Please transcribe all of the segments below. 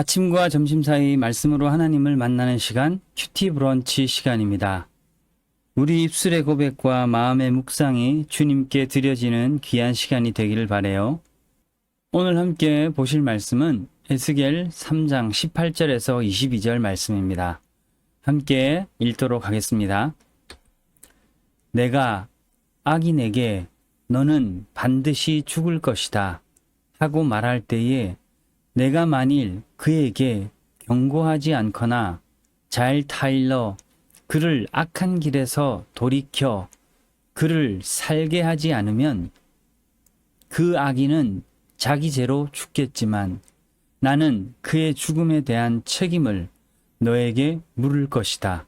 아침과 점심 사이 말씀으로 하나님을 만나는 시간 큐티 브런치 시간입니다. 우리 입술의 고백과 마음의 묵상이 주님께 드려지는 귀한 시간이 되기를 바래요. 오늘 함께 보실 말씀은 에스겔 3장 18절에서 22절 말씀입니다. 함께 읽도록 하겠습니다. 내가 악인에게 너는 반드시 죽을 것이다 하고 말할 때에 내가 만일 그에게 경고하지 않거나 잘 타일러 그를 악한 길에서 돌이켜 그를 살게 하지 않으면 그 악인은 자기 죄로 죽겠지만 나는 그의 죽음에 대한 책임을 너에게 물을 것이다.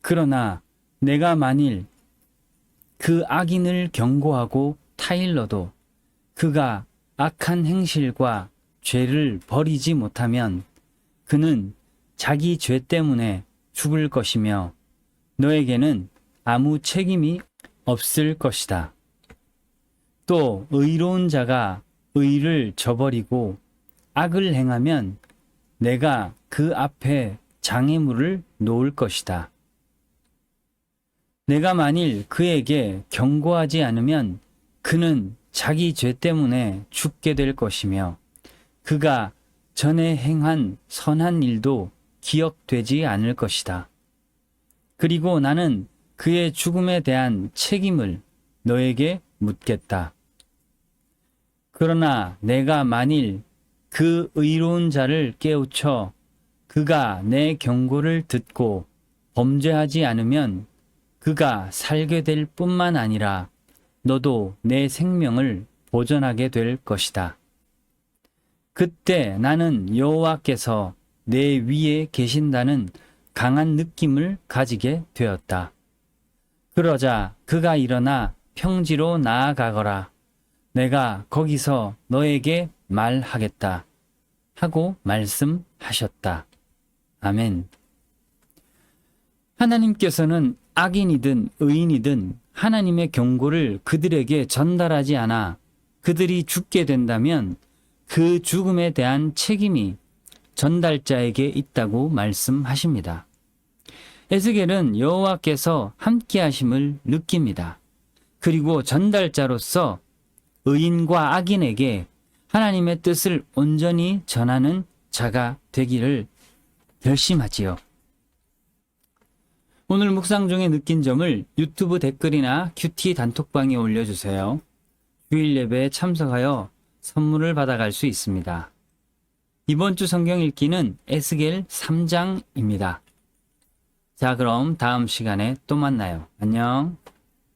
그러나 내가 만일 그 악인을 경고하고 타일러도 그가 악한 행실과 죄를 버리지 못하면 그는 자기 죄 때문에 죽을 것이며 너에게는 아무 책임이 없을 것이다. 또 의로운 자가 의를 저버리고 악을 행하면 내가 그 앞에 장애물을 놓을 것이다. 내가 만일 그에게 경고하지 않으면 그는 자기 죄 때문에 죽게 될 것이며 그가 전에 행한 선한 일도 기억되지 않을 것이다. 그리고 나는 그의 죽음에 대한 책임을 너에게 묻겠다. 그러나 내가 만일 그 의로운 자를 깨우쳐 그가 내 경고를 듣고 범죄하지 않으면 그가 살게 될 뿐만 아니라 너도 내 생명을 보존하게 될 것이다. 그때 나는 여호와께서 내 위에 계신다는 강한 느낌을 가지게 되었다. 그러자 그가 일어나 평지로 나아가거라. 내가 거기서 너에게 말하겠다. 하고 말씀하셨다. 아멘. 하나님께서는 악인이든 의인이든 하나님의 경고를 그들에게 전달하지 않아 그들이 죽게 된다면 그 죽음에 대한 책임이 전달자에게 있다고 말씀하십니다. 에스겔은 여호와께서 함께 하심을 느낍니다. 그리고 전달자로서 의인과 악인에게 하나님의 뜻을 온전히 전하는 자가 되기를 결심하지요. 오늘 묵상 중에 느낀 점을 유튜브 댓글이나 큐티 단톡방에 올려주세요. 주일 예배에 참석하여 선물을 받아갈 수 있습니다. 이번 주 성경 읽기는 에스겔 3장입니다. 자, 그럼 다음 시간에 또 만나요. 안녕.